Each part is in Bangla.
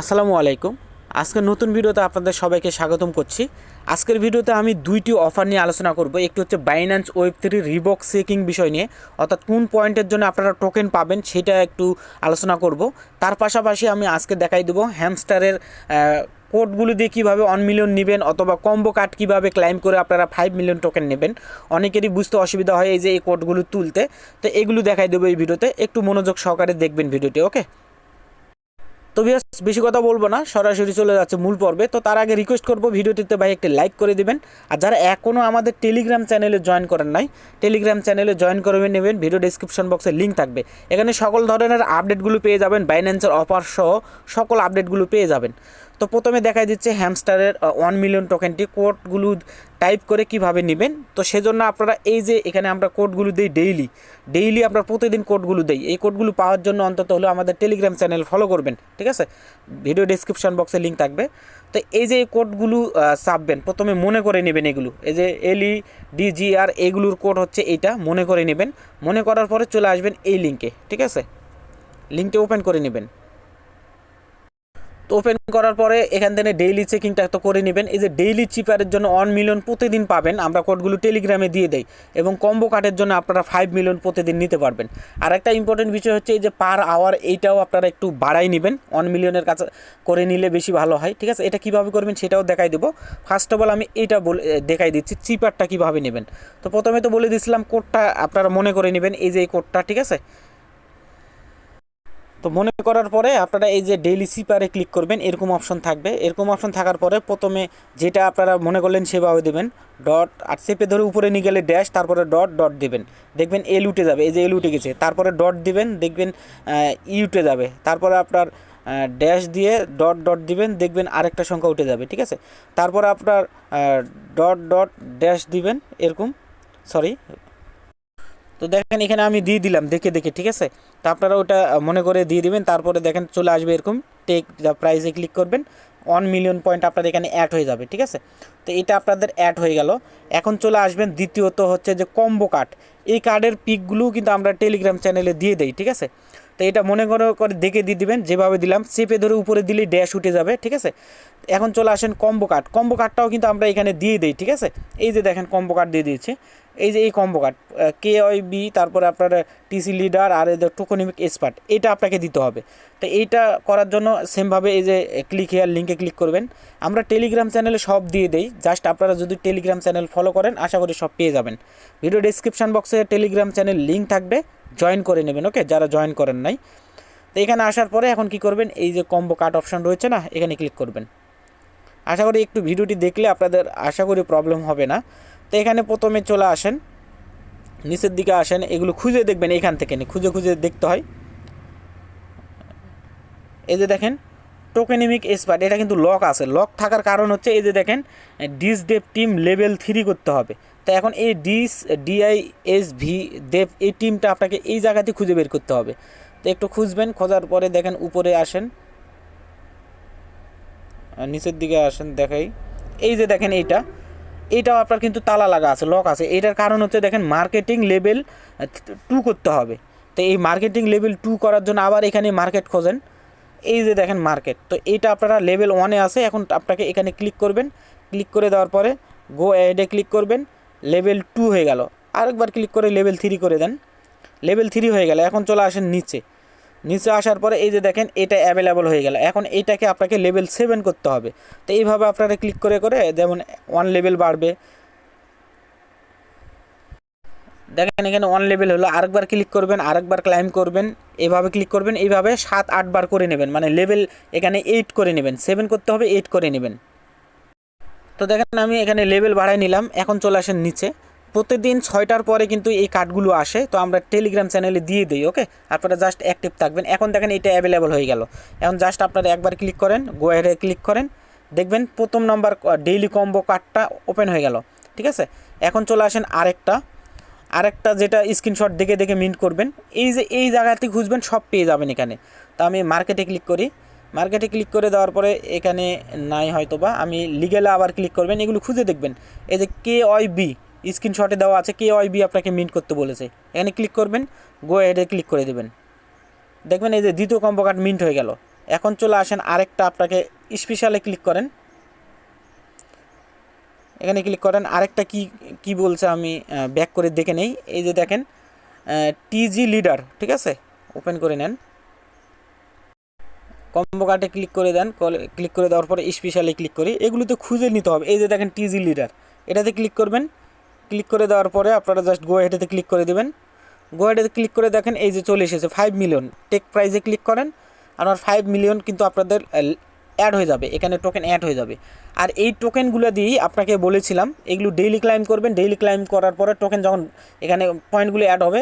আসসালামু আলাইকুম। আজকের নতুন ভিডিওতে আপনাদের সবাইকে স্বাগতম করছি। আজকের ভিডিওতে আমি দুইটি অফার নিয়ে আলোচনা করব। একটি হচ্ছে বাইন্যান্স ওয়েব থ্রি রিবক সেকিং বিষয় নিয়ে। অর্থাৎ কোন পয়েন্টের জন্য আপনারা টোকেন পাবেন সেটা একটু আলোচনা করব। তার পাশাপাশি আমি আজকে দেখাই দেবো হ্যামস্টারের কোডগুলি দিয়ে কীভাবে ওয়ান মিলিয়ন নেবেন অথবা কম্বো কার্ড কীভাবে ক্লাইম করে আপনারা ফাইভ মিলিয়ন টোকেন নেবেন। অনেকেরই বুঝতে অসুবিধা হয় এই যে এই কোডগুলো তুলতে। তো এগুলো দেখাই দেবো এই ভিডিওতে। একটু মনোযোগ সহকারে দেখবেন ভিডিওটি ওকে তো বিয়াস বেশি কথা বলব না, সরাসরি চলে যাচ্ছে মূল পর্বে। তো তার আগে রিকোয়েস্ট করব ভিডিওটিতে ভাই একটি লাইক করে দিবেন। আর যারা এখনও আমাদের টেলিগ্রাম চ্যানেলে জয়েন করেন নাই টেলিগ্রাম চ্যানেলে জয়েন করে নেবেন। ভিডিও ডিসক্রিপশন বক্সে লিঙ্ক থাকবে। এখানে সকল ধরনের আপডেটগুলো পেয়ে যাবেন বাইন্যান্সের অফার সহ সকল আপডেটগুলো পেয়ে যাবেন। তো প্রথমে দেখাই দিচ্ছে হ্যামস্টারের ওয়ান মিলিয়ন টোকেনটি কোডগুলো টাইপ করে কীভাবে নেবেন? তো সেজন্য আপনারা এই যে এখানে আমরা কোডগুলো দিই ডেইলি ডেইলি আমরা প্রতিদিন কোডগুলো দিই। এই কোডগুলো পাওয়ার জন্য অন্তত হলো আমাদের টেলিগ্রাম চ্যানেল ফলো করবেন, ঠিক আছে? ভিডিও ডিসক্রিপশন বক্সে লিঙ্ক থাকবে। তো এই যে কোডগুলো চাপবেন, প্রথমে মনে করে নেবেন এগুলো। এই যে এলই ডিজিআর এগুলোর কোড হচ্ছে এইটা, মনে করে নেবেন। মনে করার পরে চলে আসবেন এই লিঙ্কে ঠিক আছে? লিঙ্কটা ওপেন করে নেবেন। তো ওপেন করার পরে এখান থেকে ডেইলি চেকিংটা তো করে নেবেন। এই যে ডেইলি চিপারের জন্য ওয়ান মিলিয়ন প্রতিদিন পাবেন। আমরা কোডগুলো টেলিগ্রামে দিয়ে দেই এবং কম্বো কার্ডের জন্য আপনারা ফাইভ মিলিয়ন প্রতিদিন নিতে পারবেন। আর একটা ইম্পর্টেন্ট বিষয় হচ্ছে এই যে পার আওয়ার এইটাও আপনারা একটু বাড়াই নেবেন। ওয়ান মিলিয়নের কাছে করে নিলে বেশি ভালো হয়। ঠিক আছে? এটা কীভাবে করবেন সেটাও দেখাই দেবো। ফার্স্ট অফ অল আমি এইটা বলে দেখাই দিচ্ছি। চিপারটা কীভাবে নেবেন? তো প্রথমে তো বলে দিয়েছিলাম কোডটা আপনারা মনে করে নেবেন। এই যে এই কোডটা ঠিক আছে? তো মনে করার পরে আপনারা এই যে ডেইলি সিপারে ক্লিক করবেন, এরকম অপশন থাকবে। এরকম অপশন থাকার পরে প্রথমে যেটা আপনারা মনে করলেন সেভাবে দেবেন। ডট আর চেপে ধরে উপরে নিয়ে গেলে ড্যাশ তারপরে ডট ডট দিবেন। দেখবেন এল উঠে যাবে, এই যে এল উঠে গেছে। তারপরে ডট দিবেন, দেখবেন ই উঠে যাবে। তারপরে আপনার ড্যাশ দিয়ে ডট ডট দিবেন, দেখবেন আরেকটা সংখ্যা উঠে যাবে, ঠিক আছে? তারপরে আপনার ডট ডট ড্যাশ দিবেন, এরকম সরি তো দেখেন এখানে আমি দিয়ে দিলাম দেখে দেখে, ঠিক আছে? তো আপনারা ওটা মনে করে দিয়ে দিবেন, তারপরে দেখেন চলে আসবে এরকম, টেক দ্য প্রাইসে ক্লিক করবেন, ওয়ান মিলিয়ন পয়েন্ট আপনার এখানে অ্যাড হয়ে যাবে, ঠিক আছে? তো এটা আপনাদের অ্যাড হয়ে গেল। এখন চলে আসবেন দ্বিতীয়ত হচ্ছে যে কম্বো কার্ড এই কার্ডের পিকগুলোও কিন্তু আমরা টেলিগ্রাম চ্যানেলে দিয়ে দেই, ঠিক আছে? তো এটা মনে করে করে দেখে দিয়ে দিবেন, যেভাবে দিলাম, চেপে ধরে উপরে দিলেই ড্যাশ উঠে যাবে, ঠিক আছে? এখন চলে আসেন কম্বো কার্ড কম্বো কার্ডটাও কিন্তু আমরা এখানে দিয়ে দিই, ঠিক আছে? এই যে দেখেন কম্বো কার্ড দিয়ে দিয়েছে। এই যে এই কম্বো কার্ড কে ওই বি তারপরে আপনার টিসি লিডার আর এই যে টোকোনিমিক এক্সপার্ট এটা আপনাকে দিতে হবে। তো এইটা করার জন্য সেমভাবে এই যে ক্লিক হেয়ার লিঙ্কে ক্লিক করবেন। আমরা টেলিগ্রাম চ্যানেলে সব দিয়ে দেই। জাস্ট আপনারা যদি টেলিগ্রাম চ্যানেল ফলো করেন, আশা করি সব পেয়ে যাবেন। ভিডিও ডিসক্রিপশন বক্সে টেলিগ্রাম চ্যানেল লিঙ্ক থাকবে জয়েন করে নেবেন ওকে যারা জয়েন করেন নাই। তো এখানে আসার পরে এখন কি করবেন? এই যে কম্বো কার্ড অপশন রয়েছে না, এখানে ক্লিক করবেন। আশা করি একটু ভিডিওটি দেখলে আপনাদের, আশা করি প্রবলেম হবে না। তো এখানে প্রথমে চলে আসেন, নিচের দিকে আসেন, এগুলো খুঁজে দেখবেন এখান থেকে খুঁজে খুঁজে দেখতে হয়। এই যে দেখেন টোকেনিমিক এক্সপার্ট এটা কিন্তু লক আছে। লক থাকার কারণ হচ্ছে এই যে দেখেন ডিস ডেভ টিম লেভেল থ্রি করতে হবে। তো এখন এই ডিস ডিআই এস ভি দেব এই টিমটা আপনাকে এই জায়গাতে খুঁজে বের করতে হবে। তো একটু খুঁজবেন, খোঁজার পরে দেখেন উপরে আসেন। নিচের দিকে আসেন, দেখাই। এই যে দেখেন এইটা এইটাও আপনার কিন্তু তালা লাগা আছে লক আছে। এটার কারণ হচ্ছে দেখেন মার্কেটিং লেভেল টু করতে হবে। তো এই মার্কেটিং লেভেল টু করার জন্য আবার এখানে মার্কেট খোঁজেন। এই যে দেখেন মার্কেট তো এইটা আপনারা লেভেল ওয়ানে আছে, এখন আপনাকে এখানে ক্লিক করবেন। ক্লিক করে দেওয়ার পরে গো অ্যাডে ক্লিক করবেন লেভেল টু হয়ে গেল। আরেকবার ক্লিক করে লেভেল থ্রি করে দেন। লেভেল থ্রি হয়ে গেল, এখন চলে আসেন নিচে। নিচে আসার পরে এই যে দেখেন, এটা অ্যাভেলেবল হয়ে গেল। এখন এইটাকে আপনাকে লেভেল সেভেন করতে হবে। তো এইভাবে আপনারা ক্লিক করে করে যেমন ওয়ান লেভেল বাড়বে। দেখেন এখানে ওয়ান লেভেল হলো, আরেকবার ক্লিক করবেন, আরেকবার ক্লাইম করবেন, এভাবে ক্লিক করবেন, এইভাবে সাত আটবার করে নেবেন। মানে লেভেল এখানে এইট করে নেবেন সেভেন করতে হবে এইট করে নেবেন। তো দেখেন আমি এখানে লেভেল বাড়াই নিলাম, এখন চলে আসেন নিচে। প্রতিদিন ছয়টার পরে কিন্তু এই কার্ডগুলো আসে, তো আমরা টেলিগ্রাম চ্যানেলে দিয়ে দিই ওকে আপনারা জাস্ট অ্যাক্টিভ থাকবেন। এখন দেখেন এটা অ্যাভেলেবল হয়ে গেল। এখন জাস্ট আপনারা একবার ক্লিক করেন গোয়ারে ক্লিক করেন। দেখবেন প্রথম নম্বর ডেইলি কম্বো কার্ডটা ওপেন হয়ে গেল, ঠিক আছে? এখন চলে আসেন আরেকটা। আরেকটা যেটা স্ক্রিনশট দেখে দেখে মিন্ট করবেন। এই যে, এই জায়গাতে খুঁজবেন, সব পেয়ে যাবেন এখানে। তো আমি মার্কেটে ক্লিক করি। মার্কেটে ক্লিক করে দেওয়ার পরে এখানে নাই হয়তো বা আমি লিগেলে আবার ক্লিক করবেন। এগুলো খুঁজে দেখবেন। এই যে কে ওয়াই বি স্ক্রিনশটে দেওয়া আছে কে ওয়াই বি আপনাকে মিন্ট করতে বলেছে। এখানে ক্লিক করবেন গো হেডে ক্লিক করে দেবেন। দেখবেন এই যে দ্বিতীয় কম্বো কার্ড মিন্ট হয়ে গেল। এখন চলে আসেন, আরেকটা আপনাকে স্পেশালে ক্লিক করেন। এখানে ক্লিক করেন, আরেকটা কি কি বলছে আমি ব্যাক করে দেখে নেই। এই যে দেখেন টিজি লিডার ঠিক আছে? ওপেন করে নেন। কম্বো কার্ডে ক্লিক করে দেন ক্লিক করে দেওয়ার পরে স্পেশালি ক্লিক করি। এগুলোতে খুঁজে নিতে হবে। এই যে দেখেন টিজি লিডার এটাতে ক্লিক করবেন। ক্লিক করে দেওয়ার পরে আপনারা জাস্ট গোয়াহাটিতে ক্লিক করে দেবেন। গোয়াহাটিতে ক্লিক করে দেখেন এই যে চলে এসেছে ফাইভ মিলিয়ন টেক প্রাইজে ক্লিক করেন আমার ফাইভ মিলিয়ন কিন্তু আপনাদের অ্যাড হয়ে যাবে। এখানে টোকেন অ্যাড হয়ে যাবে। আর এই টোকেনগুলো দিয়েই আপনাকে বলেছিলাম, এগুলো ডেইলি ক্লাইম করবেন। ডেইলি ক্লাইম করার পরে টোকেন যখন এখানে পয়েন্টগুলো অ্যাড হবে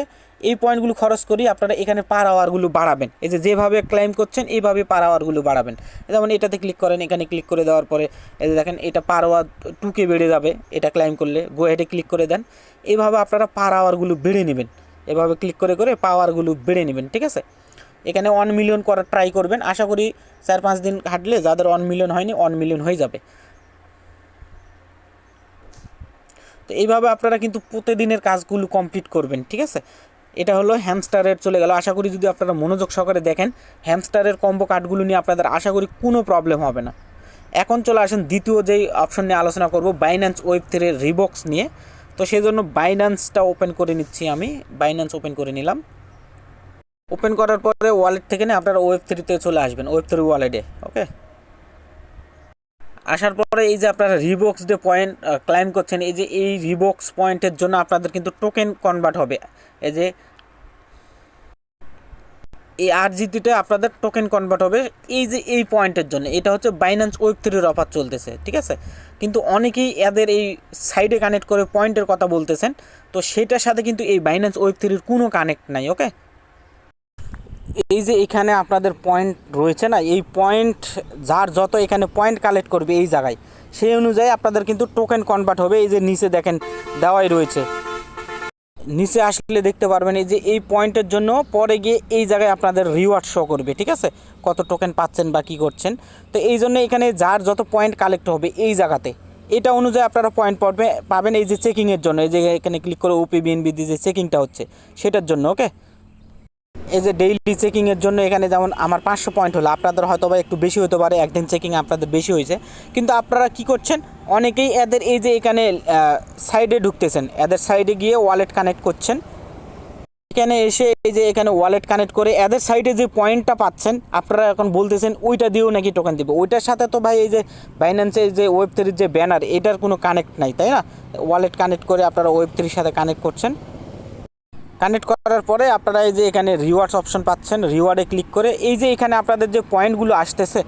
এই পয়েন্টগুলো খরচ করি আপনারা এখানে পার আওয়ারগুলো বাড়াবেন। এই যে যেভাবে ক্লাইম করছেন, এইভাবে পার আওয়ারগুলো বাড়াবেন। যেমন এটাতে ক্লিক করেন, এখানে ক্লিক করে দেওয়ার পরে এই যে দেখেন, এটা পার আওয়ার টুকে বেড়ে যাবে, এটা ক্লাইম করলে। গো হেডে ক্লিক করে দেন। এইভাবে আপনারা পার আওয়ারগুলো বেড়ে নেবেন। এভাবে ক্লিক করে করে পাওয়ারগুলো বেড়ে নেবেন, ঠিক আছে? এখানে ওয়ান মিলিয়ন করার ট্রাই করবেন। আশা করি চার পাঁচ দিন হাঁটলে যাদের ওয়ান মিলিয়ন হয়নি ওয়ান মিলিয়ন হয়ে যাবে। তো এইভাবে আপনারা কিন্তু প্রতিদিনের কাজগুলো কমপ্লিট করবেন, ঠিক আছে? এটা হলো হ্যামস্টারের চলে গেল। আশা করি যদি আপনারা মনোযোগ সহকারে দেখেন হ্যামস্টারের কম্বো কার্ডগুলো নিয়ে আপনাদের আশা করি কোনো প্রবলেম হবে না। এখন চলে আসেন দ্বিতীয় যেই অপশন নিয়ে আলোচনা করব বাইন্যান্স ওয়েব থ্রির রিবক্স নিয়ে। তো সেই জন্য বাইন্যান্সটা ওপেন করে নিচ্ছি আমি। বাইন্যান্স ওপেন করে নিলাম। ওপেন করার পরে ওয়ালেট থেকে নিয়ে আপনারা ওয়েব থ্রিতে চলে আসবেন ওয়েব থ্রি ওয়ালেটে ওকে আসার পরে এই যে আপনারা রিবক্স ডে পয়েন্ট ক্লাইম করছেন, এই যে এই রিবক্স পয়েন্টের জন্য আপনাদের কিন্তু টোকেন কনভার্ট হবে। এই যে এই আর জিটিতে আপনাদের টোকেন কনভার্ট হবে এই যে এই পয়েন্টের জন্য। এটা হচ্ছে বাইন্যান্স ওয়েব থ্রির অফার চলতেছে, ঠিক আছে? কিন্তু অনেকেই এদের এই সাইডে কানেক্ট করে পয়েন্টের কথা বলতেছেন, তো সেটার সাথে কিন্তু এই বাইন্যান্স ওয়েব থ্রির কোনো কানেক্ট নাই ওকে এই যে এখানে আপনাদের পয়েন্ট রয়েছে না, এই পয়েন্ট যার যত এখানে পয়েন্ট কালেক্ট করবে এই জায়গায়, সেই অনুযায়ী আপনাদের কিন্তু টোকেন কনভার্ট হবে। এই যে নিচে দেখেন, দেওয়াই রয়েছে। নিচে আসলে দেখতে পারবেন এই যে এই পয়েন্টের জন্য পরে গিয়ে এই জায়গায় আপনাদের রিওয়ার্ড শো করবে, ঠিক আছে? কত টোকেন পাচ্ছেন বা কী করছেন। তো এই জন্য এখানে যার যত পয়েন্ট কালেক্ট হবে এই জায়গাতে, এটা অনুযায়ী আপনারা পয়েন্ট পড়বে, পাবেন এই যে চেকিংয়ের জন্য। এই যে এখানে ক্লিক করে ওপি বিএনবি দিয়ে যে চেকিংটা হচ্ছে, সেটার জন্য ওকে এই যে ডেইলি চেকিংয়ের জন্য এখানে যেমন আমার পাঁচশো পয়েন্ট হলো, আপনাদের হয়তো বা একটু বেশি হতে পারে, একদিন চেকিং আপনাদের বেশি হয়েছে। কিন্তু আপনারা কি করছেন, অনেকেই এদের এই যে এখানে সাইডে ঢুকতেছেন, এদের সাইডে গিয়ে ওয়ালেট কানেক্ট করছেন। এখানে এসে এই যে এখানে ওয়ালেট কানেক্ট করে এদের সাইডে যে পয়েন্টটা পাচ্ছেন, আপনারা এখন বলতেছেন, ওইটা দিয়েও নাকি টোকেন দিবে? ওইটার সাথে তো ভাই এই যে বাইন্যান্সের যে ওয়েব থ্রির যে ব্যানার এটার কোনো কানেক্ট নাই, তাই না? ওয়ালেট কানেক্ট করে আপনারা ওয়েব থ্রির সাথে কানেক্ট করছেন। কানেক্ট করার পরে আপনারা এই যে এখানে রিওয়ার্ডস অপশন পাচ্ছেন রিওয়ার্ডে ক্লিক করে এই যে এখানে আপনাদের যে পয়েন্টগুলো আসতেছে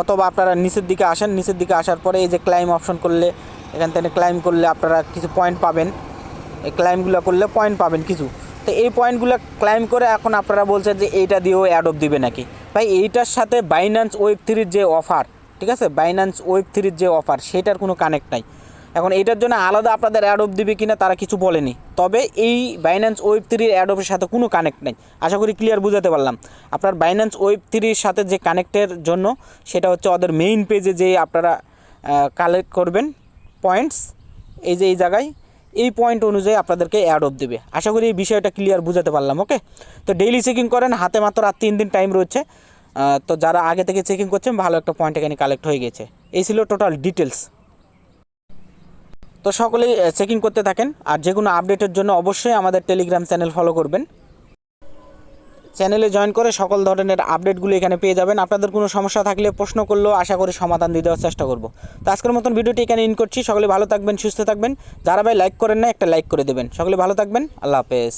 অথবা আপনারা নিচের দিকে আসেন, নিচের দিকে আসার পরে এই যে ক্লাইম অপশন করলে, এখান থেকে ক্লাইম করলে আপনারা কিছু পয়েন্ট পাবেন। এই ক্লাইমগুলো করলে পয়েন্ট পাবেন কিছু। তো এই পয়েন্টগুলো ক্লাইম করে এখন আপনারা বলছেন যে এইটা দিয়েও অ্যাডপ দিবে নাকি? ভাই, এইটার সাথে বাইন্যান্স ওয়েব থ্রির যে অফার ঠিক আছে? বাইন্যান্স ওয়েব থ্রির যে অফার সেটার কোনো কানেক্ট নাই। এখন এইটার জন্য আলাদা আপনাদের অ্যাডপ দিবে কিনা তারা কিছু বলেনি। তবে এই বাইন্যান্স ওয়েব থ্রির অ্যাডপের সাথে কোনো কানেক্ট নেই। আশা করি ক্লিয়ার বুঝাতে পারলাম। আপনার বাইন্যান্স ওয়েব থ্রির সাথে যে কানেক্টের জন্য, সেটা হচ্ছে ওদের মেইন পেজে যে আপনারা কালেক্ট করবেন পয়েন্টস এই যে এই জায়গায়, এই পয়েন্ট অনুযায়ী আপনাদেরকে অ্যাডপ দেবে। আশা করি এই বিষয়টা ক্লিয়ার বুঝাতে পারলাম ওকে তো ডেইলি চেকিং করেন, হাতে মাত্র আর তিন দিন টাইম রয়েছে। তো যারা আগে থেকে চেকিং করছেন, ভালো একটা পয়েন্ট এখানে কালেক্ট হয়ে গেছে। এই ছিল টোটাল ডিটেলস তো সকলেই চেকিং করতে থাকেন। আর যে কোনো আপডেটের জন্য অবশ্যই আমাদের টেলিগ্রাম চ্যানেল ফলো করবেন। চ্যানেলে জয়েন করে সকল ধরনের আপডেটগুলো এখানে পেয়ে যাবেন। আপনাদের কোনো সমস্যা থাকলে প্রশ্ন করলেও আশা করি সমাধান দিয়ে দেওয়ার চেষ্টা করব। তো আজকের মতন ভিডিওটি এখানে ইন করছি। সকলে ভালো থাকবেন, সুস্থ থাকবেন। যারা ভাই লাইক করেন না, একটা লাইক করে দেবেন। সকলে ভালো থাকবেন। আল্লাহ হাফেজ।